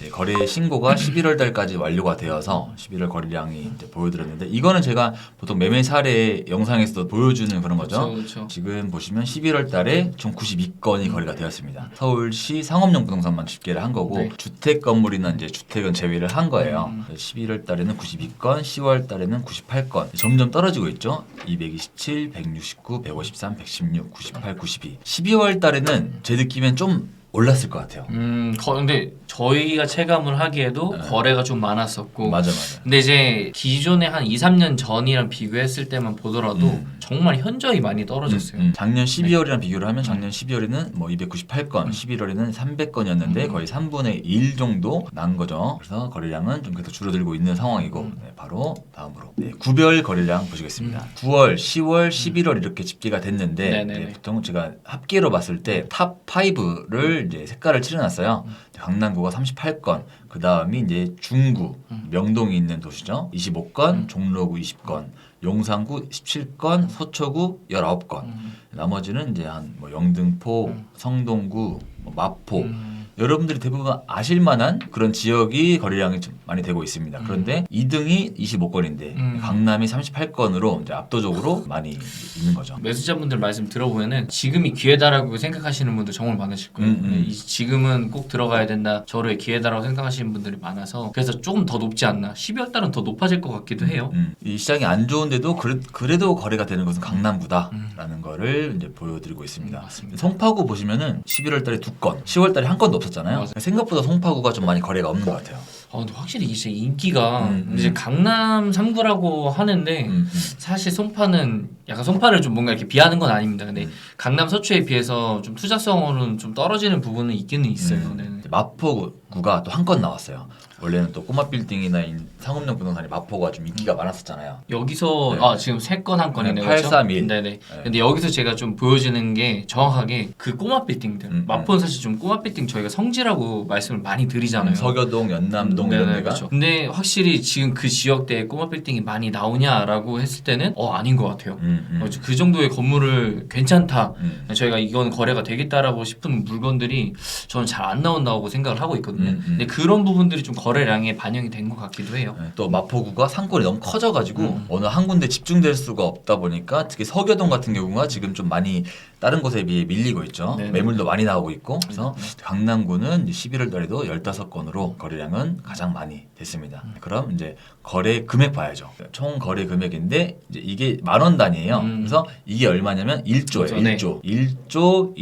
이제 거래 신고가 11월 달까지 완료가 되어서 11월 거래량이 이제 보여드렸는데 이거는 제가 보통 매매 사례 영상에서도 보여주는 그런 거죠. 그렇죠, 그렇죠. 지금 보시면 11월 달에 총 92건이 거래가 되었습니다. 서울시 상업용 부동산만 집계를 한 거고 네. 주택 건물이나 이제 주택은 제외를 한 거예요. 음. 11월 달에는 92건, 10월 달에는 98건. 점점 떨어지고 있죠. 227, 169, 153, 116, 98, 92. 12월 달에는 제 느낌엔 좀 올랐을 것 같아요. 음, 거, 근데 저희가 체감을 하기에도 네. 거래가 좀 많았었고 맞아 맞아. 근데 이제 기존에 한 2, 3년 전이랑 비교했을 때만 보더라도 음. 정말 현저히 많이 떨어졌어요. 음, 음. 작년 12월이랑 비교를 하면 작년 12월에는 뭐 298건, 음. 11월에는 300건이었는데 음. 거의 3분의 1 정도 난 거죠. 그래서 거래량은 좀 계속 줄어들고 있는 상황이고 음. 네, 바로 다음으로 네, 구별 거래량 보시겠습니다. 9월, 10월, 11월 이렇게 집계가 됐는데 음. 네네네. 네, 보통 제가 합계로 봤을 때 탑 5를 이제 색깔을 칠해놨어요. 음. 강남구가 38건, 그 다음이 이제 중구, 음. 명동이 있는 도시죠. 25건, 음. 종로구 20건, 용산구 17건, 서초구 19건. 음. 나머지는 이제 한 뭐 영등포, 음. 성동구, 뭐 마포 음. 여러분들이 대부분 아실 만한 그런 지역이 거래량이 좀 많이 되고 있습니다. 음. 그런데 2등이 25건인데 음. 강남이 38건으로 이제 압도적으로 많이 있는 거죠. 매수자분들 말씀 들어보면은 지금이 기회다라고 생각하시는 분들 정말 많으실 거예요. 음, 음. 네, 이- 지금은 꼭 들어가야 된다. 저로의 기회다라고 생각하시는 분들이 많아서 그래서 조금 더 높지 않나. 12월 달은 더 높아질 것 같기도 해요. 음, 이 시장이 안 좋은데도 그래, 도 거래가 되는 것은 강남구다라는 음. 거를 이제 보여드리고 있습니다. 음. 송파구 보시면은 11월 달에 두 건, 10월 달에 한 건도 없었 잖아요. 맞아요. 생각보다 송파구가 좀 많이 거래가 없는 것 같아요. 아, 근데 확실히 이제 인기가 음, 음. 이제 강남 3구라고 하는데 음, 음. 사실 송파는 약간 송파를 좀 뭔가 이렇게 비하는 건 아닙니다. 근데 음. 강남 서초에 비해서 좀 투자성으로는 좀 떨어지는 부분은 있기는 있어요. 음. 네. 마포구 가 또 한 건 나왔어요. 원래는 또 꼬마 빌딩이나 인- 상업용 부동산이 마포가 좀 인기가 많았었잖아요. 여기서 네. 아 지금 세 건 한 건이네요. 네, 그렇죠? 831. 네네. 근데 여기서 제가 좀 보여주는 게 정확하게 그 꼬마 빌딩들. 음, 마포는 사실 좀 꼬마 빌딩 저희가 성지라고 말씀을 많이 드리잖아요. 서교동, 연남동 이런 데가 그렇죠. 근데 확실히 지금 그 지역대에 꼬마 빌딩이 많이 나오냐라고 했을 때는 어 아닌 것 같아요. 음, 음, 어, 그 정도의 건물을 괜찮다. 음. 저희가 이건 거래가 되겠다라고 싶은 물건들이 저는 잘 안 나온다고 생각을 하고 있거든요. 음, 음. 근데 그런 부분들이 좀 거래량에 반영이 된 것 같기도 해요. 네, 또 마포구가 상권이 너무 커져가지고 음. 어느 한 군데 집중될 수가 없다 보니까 특히 서교동 같은 경우가 지금 좀 많이 다른 곳에 비해 밀리고 있죠. 네네. 매물도 많이 나오고 있고 그래서 음. 강남구는 이제 11월 달에도 15건으로 거래량은 가장 많이 됐습니다. 음. 그럼 이제 거래 금액 봐야죠. 총 거래 금액인데 이제 이게 만 원 단위예요. 음. 그래서 이게 얼마냐면 1조예요. 네. 1조. 1조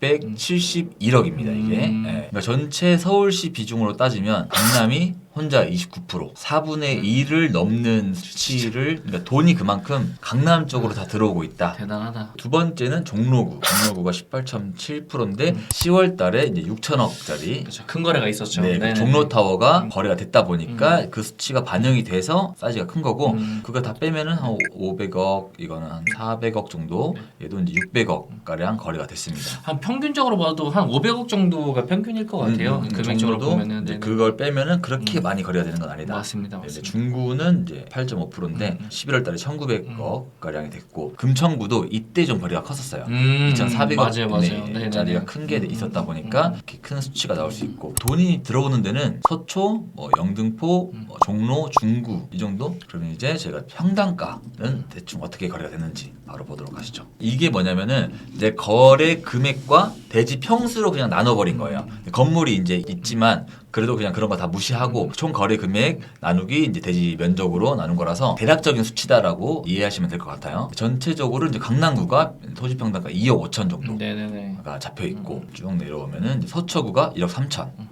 1,671억입니다. 이게. 음. 예. 그러니까 전체 서울시 비중으로 따지면 강남이 혼자 29% 4분의 1을 넘는 수치를 그러니까 돈이 그만큼 강남 쪽으로 다 들어오고 있다. 대단하다. 두 번째는 종로구. 종로구가 18.7%인데 음. 10월 달에 이제 6천억짜리 그렇죠. 큰 거래가 있었죠. 네, 그 네네네. 종로 타워가 음. 거래가 됐다 보니까 그 수치가 반영이 돼서 사이즈가 큰 거고 음. 그거 다 빼면은 한 500억 이거는 한 400억 정도 얘도 이제 600억 가량 거래가 됐습니다. 한 평균적으로 봐도 한 500억 정도가 평균일 것 같아요. 음, 음, 금액적으로 정도도 보면은 이제 네네. 그걸 빼면은 그렇게 음. 많이 거래가 되는 건 아니다. 맞습니다, 네, 맞습니다. 중구는 이제 8.5%인데 음. 11월 달에 1,900억 가량이 됐고 금천구도 이때 좀 거래가 컸었어요. 음, 2,400억 맞아요, 맞아요. 네네네. 짜리가 큰게 음, 있었다 음, 보니까 음. 이렇게 큰 수치가 나올 수 있고 돈이 들어오는 데는 서초, 뭐 영등포, 음. 뭐 종로, 중구 이 정도. 그러면 이제 제가 평당가는 대충 어떻게 거래가 됐는지 바로 보도록 하시죠. 이게 뭐냐면은 이제 거래 금액과 대지 평수로 그냥 나눠버린 거예요. 건물이 이제 있지만 그래도 그냥 그런 거 다 무시하고 총 거래 금액 나누기 이제 대지 면적으로 나눈 거라서 대략적인 수치다라고 이해하시면 될 것 같아요. 전체적으로 이제 강남구가 토지 평당가 2억 5천 정도. 음, 네네네. 잡혀 있고 쭉 내려오면은 이제 서초구가 1억 3천, 네,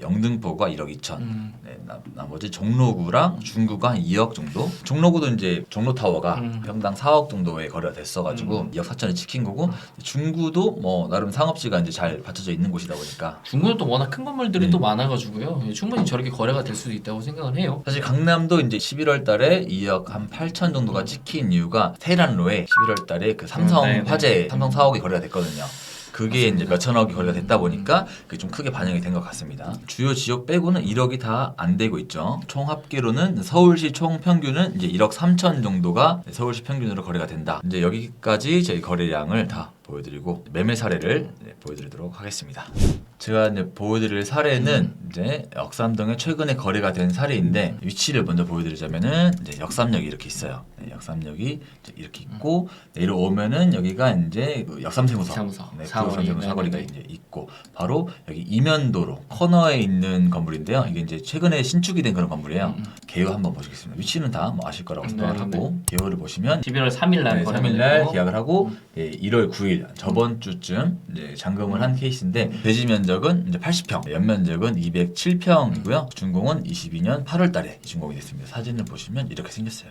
영등포가 1억 2천, 음. 네, 나, 나머지 종로구랑 중구가 한 2억 정도. 종로구도 이제 종로 타워가 음. 평당 4억 정도의 거래가 됐어가지고 음. 2억 4천이 찍힌 거고 중구도 뭐 나름 상업지가 이제 잘 받쳐져 있는 곳이다 보니까 중국은 또 워낙 큰 건물들이 네. 또 많아가지고요. 예, 충분히 저렇게 거래가 될 수도 있다고 생각을 해요. 사실 강남도 이제 11월 달에 2억 한 8천 정도가 찍힌 이유가 테란로에 11월 달에 그 삼성 음, 네, 네. 화재 삼성 사옥이 거래가 됐거든요. 그게 이제 몇 천억이 거래가 됐다 보니까 그게 좀 크게 반영이 된 것 같습니다. 주요 지역 빼고는 1억이 다 안 되고 있죠. 총 합계로는 서울시 총 평균은 이제 1억 3천 정도가 서울시 평균으로 거래가 된다. 이제 여기까지 저희 거래량을 다 보여드리고 매매 사례를 네, 보여드리도록 하겠습니다. 제가 이제 보여드릴 사례는 이제 역삼동에 최근에 거래가 된 사례인데 위치를 먼저 보여드리자면은 이제 역삼역이 이렇게 있어요. 네, 역삼역이 이제 이렇게 있고 내려오면은 여기가 이제 그 역삼세무서. 네, 사거리. 역삼세무 사거리가 네, 네, 이제 있고 바로 여기 이면도로 코너에 있는 건물인데요. 이게 이제 최근에 신축이 된 그런 건물이에요. 음, 개요 한번 보시겠습니다. 위치는 다뭐 아실 거라고 네, 생각을 하고 개요를 보시면 11월 3일 날 네, 거래가 3일 날 됐고, 계약을 하고 예, 1월 9일 저번 주쯤 이제 잔금을 한 케이스인데 대지 면적은 이제 80평, 연면적은 207평이고요. 준공은 22년 8월 달에 준공이 됐습니다. 사진을 보시면 이렇게 생겼어요.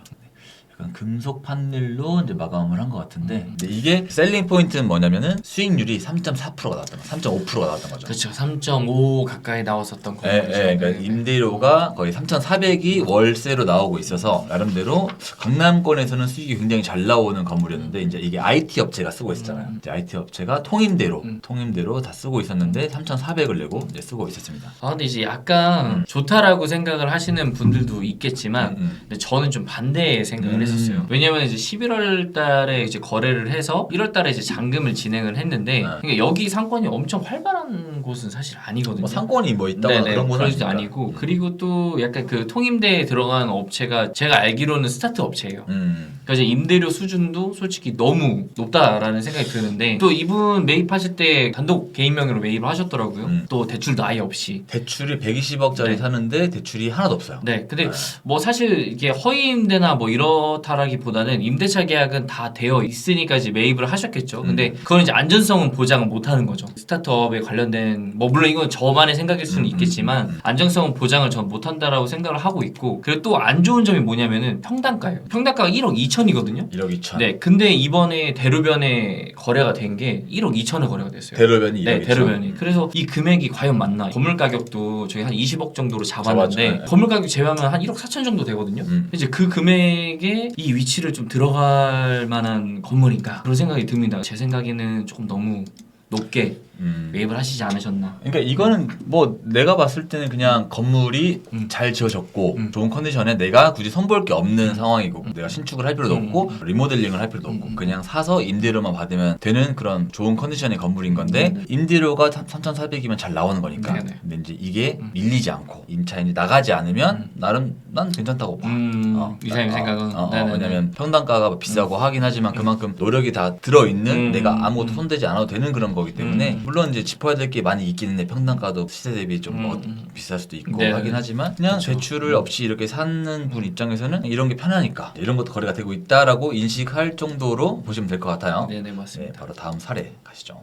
네. 약간 금속 판넬로 이제 마감을 한 것 같은데 근데 이게 셀링 포인트는 뭐냐면은 수익률이 3.4%가 나왔던 거, 3.5%가 나왔던 거죠. 그렇죠. 3.5 가까이 나왔었던 예, 건물이죠. 예, 그러니까 네, 네. 임대료가 거의 3,400이 월세로 나오고 있어서 나름대로 강남권에서는 수익이 굉장히 잘 나오는 건물이었는데 이제 이게 IT 업체가 쓰고 있었잖아요. 음. 이제 IT 업체가 통임대로 음. 통임대로 다 쓰고 있었는데 3,400을 내고 이제 쓰고 있었습니다. 아 근데 이제 약간 음. 좋다라고 생각을 하시는 분들도 있겠지만 음, 음. 근데 저는 좀 반대의 생각을 음. 했었어요. 왜냐면 이제 11월 달에 이제 거래를 해서 1월 달에 이제 잔금을 진행을 했는데 네. 그러니까 여기 상권이 엄청 활발한 곳은 사실 아니거든요. 뭐 상권이 뭐 있다거나 네네, 그런 건 그러지도 아니니까. 아니고 그리고 또 약간 그 통임대에 들어간 업체가 제가 알기로는 스타트 업체예요. 음. 그러니까 이제 임대료 수준도 솔직히 너무 높다라는 생각이 드는데 또 이분 매입하실 때 단독 개인 명의로 매입을 하셨더라고요. 음. 또 대출도 아예 없이. 대출이 120억짜리 네. 사는데 대출이 하나도 없어요. 네, 근데 네. 뭐 사실 이게 허위 임대나 뭐 이 렇다라기보다는 임대차 계약은 다 되어 있으니까 이제 매입을 하셨겠죠. 근데 음. 그건 이제 안전성은 보장을 못 하는 거죠. 스타트업에 관련된 뭐 물론 이건 저만의 생각일 수는 음, 있겠지만 음, 음. 안정성은 보장을 전 못 한다라고 생각을 하고 있고 그리고 또 안 좋은 점이 뭐냐면은 평당가예요. 평당가가 1억 2천이거든요. 1억 2천. 네, 근데 이번에 대로변에 거래가 된 게 1억 2천에 거래가 됐어요. 대로변이 1억 네, 2천. 대로변이. 그래서 이 금액이 과연 맞나? 건물 가격도 저희 한 20억 정도로 잡았는데 잡았죠, 네. 건물 가격 제외하면 한 1억 4천 정도 되거든요. 음. 이제 그 금액에 이 위치를 좀 들어갈 만한 건물인가? 그런 생각이 듭니다. 제 생각에는 조금 너무 높게 음. 매입을 하시지 않으셨나? 그러니까 이거는 뭐 내가 봤을 때는 그냥 건물이 음. 잘 지어졌고 음. 좋은 컨디션에 내가 굳이 손볼 게 없는 상황이고 내가 신축을 할 필요도 음. 없고 리모델링을 할 필요도 없고 음. 그냥 사서 임대료만 받으면 되는 그런 좋은 컨디션의 건물인 건데 음. 임대료가 3,400이면 잘 나오는 거니까 네네. 근데 이제 이게 음. 밀리지 않고 임차 이제 나가지 않으면 음. 나름 난 괜찮다고 봐. 음, 어, 이사님 어, 생각은 어, 어. 왜냐면 평당가가 비싸고 하긴 하지만 그만큼 노력이 다 들어 있는 음, 내가 아무것도 음. 손대지 않아도 되는 그런 거기 때문에 음. 물론 이제 짚어야 될 게 많이 있긴 한데 평당가도 시세 대비 좀 음, 어, 음. 비쌀 수도 있고 네네네. 하긴 하지만 그냥 그쵸. 대출을 없이 이렇게 사는 분 입장에서는 이런 게 편하니까 이런 것도 거래가 되고 있다라고 인식할 정도로 보시면 될 것 같아요. 네네 네, 맞습니다. 바로 다음 사례 가시죠.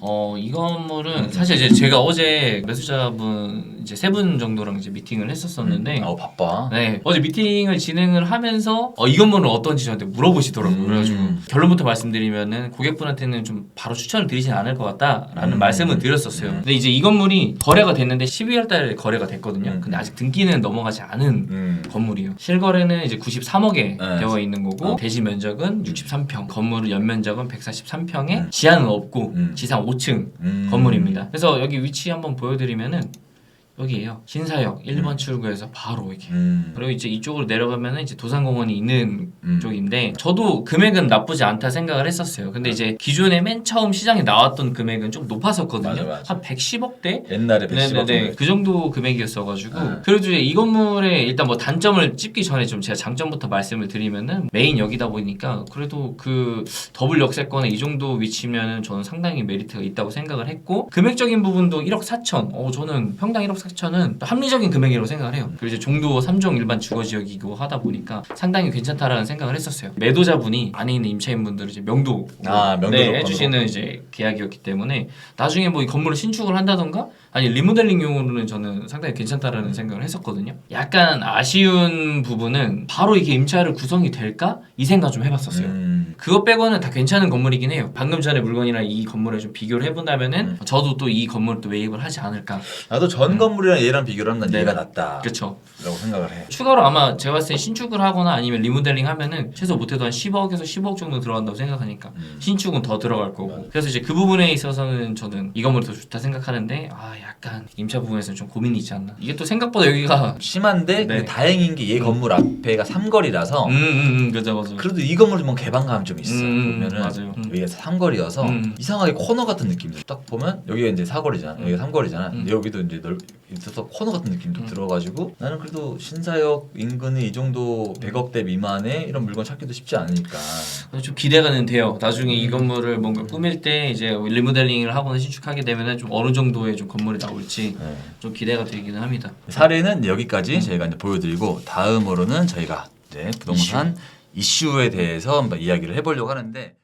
어, 이 건물은 음. 사실 이제 제가 어제 매수자분 이제 세 분 정도랑 이제 미팅을 했었었는데 어 바빠. 네 어제 미팅을 진행을 하면서 어, 이 건물은 어떤지 저한테 물어보시더라고요. 음. 그래가지고 결론부터 말씀드리면은 고객분한테는 좀 바로 추천을 드리진 않을 것 같다라는 음. 말씀을 드렸었어요. 음. 근데 이제 이 건물이 거래가 됐는데 12월 달에 거래가 됐거든요. 음. 근데 아직 등기는 넘어가지 않은 음. 건물이요. 실거래는 이제 93억에 네. 되어 있는 거고 어. 대지 면적은 63평, 건물의 연면적은 143평에 음. 지하는 없고 음. 지상 5층 음. 건물입니다. 그래서 여기 위치 한번 보여드리면은 여기에요. 신사역 1번 음. 출구에서 바로 이렇게. 음. 그리고 이제 이쪽으로 내려가면은 이제 도산공원이 있는 음. 쪽인데 저도 금액은 나쁘지 않다 생각을 했었어요. 근데 이제 기존에 맨 처음 시장에 나왔던 금액은 좀 높았었거든요. 맞아, 맞아. 한 110억대 옛날에 110억 정도. 네네네 그 정도 금액이었어가지고 네. 그래도 이제 이 건물에 일단 뭐 단점을 찝기 전에 좀 제가 장점부터 말씀을 드리면은 메인 역이다 보니까 그래도 그 더블 역세권에 이 정도 위치면은 저는 상당히 메리트가 있다고 생각을 했고 금액적인 부분도 1억 4천 어 저는 평당 1억 4천 은 합리적인 금액이라고 생각을 해요 그리고 이제 종도 3종 일반 주거지역이고 하다 보니까 상당히 괜찮다라는 생각을 했었어요 매도자분이 안에 있는 임차인분들을 이제 명도 아, 명도 네. 해주시는 이제 계약이었기 때문에 나중에 뭐 이 건물을 신축을 한다던가 아니 리모델링용으로는 저는 상당히 괜찮다라는 생각을 했었거든요. 약간 아쉬운 부분은 바로 이게 임차를 구성이 될까 이 생각 좀 해봤었어요. 음. 음. 그거 빼고는 다 괜찮은 건물이긴 해요. 방금 전에 물건이랑 이 건물을 좀 비교를 해본다면은 음. 저도 또 이 건물을 또 매입을 하지 않을까. 나도 전 건물이랑 얘랑 비교를 하면 난 네. 얘가 낫다라고 그렇죠. 생각을 해. 추가로 아마 제가 봤을 때 신축을 하거나 아니면 리모델링 하면은 최소 못해도 한 10억에서 15억 정도 들어간다고 생각하니까 음. 신축은 더 들어갈 거고 그래서 이제 그 부분에 있어서는 저는 이 건물이 더 좋다 생각하는데 아 약간 임차 부분에서는 좀 고민이 있지 않나 이게 또 생각보다 여기가 심한데 네. 다행인 게 얘 건물 앞에가 삼거리라서 음 음음 음, 그죠 그죠 그래도 이 건물은 뭐 개방감 좀 있어. 음, 보면은 맞아요. 음. 여기가 삼거리여서 음. 이상하게 코너 같은 느낌이 들어. 딱 보면 여기가 이제 사거리잖아. 음. 여기가 삼거리잖아. 음. 여기도 이제 넓 있어서 코너 같은 느낌도 음. 들어가지고 나는 그래도 신사역 인근에 이 정도 100억대 미만의 이런 물건 찾기도 쉽지 않으니까. 좀 기대가 돼요 나중에 이 음. 건물을 뭔가 꾸밀 때 이제 리모델링을 하거나 신축하게 되면은 좀 어느 정도의 좀 건물이 나올지 네. 좀 기대가 되기는 합니다 사례는 여기까지 저희가 이제 보여드리고 다음으로는 저희가 이제 부동산 이슈에 대해서 한번 이야기를 해보려고 하는데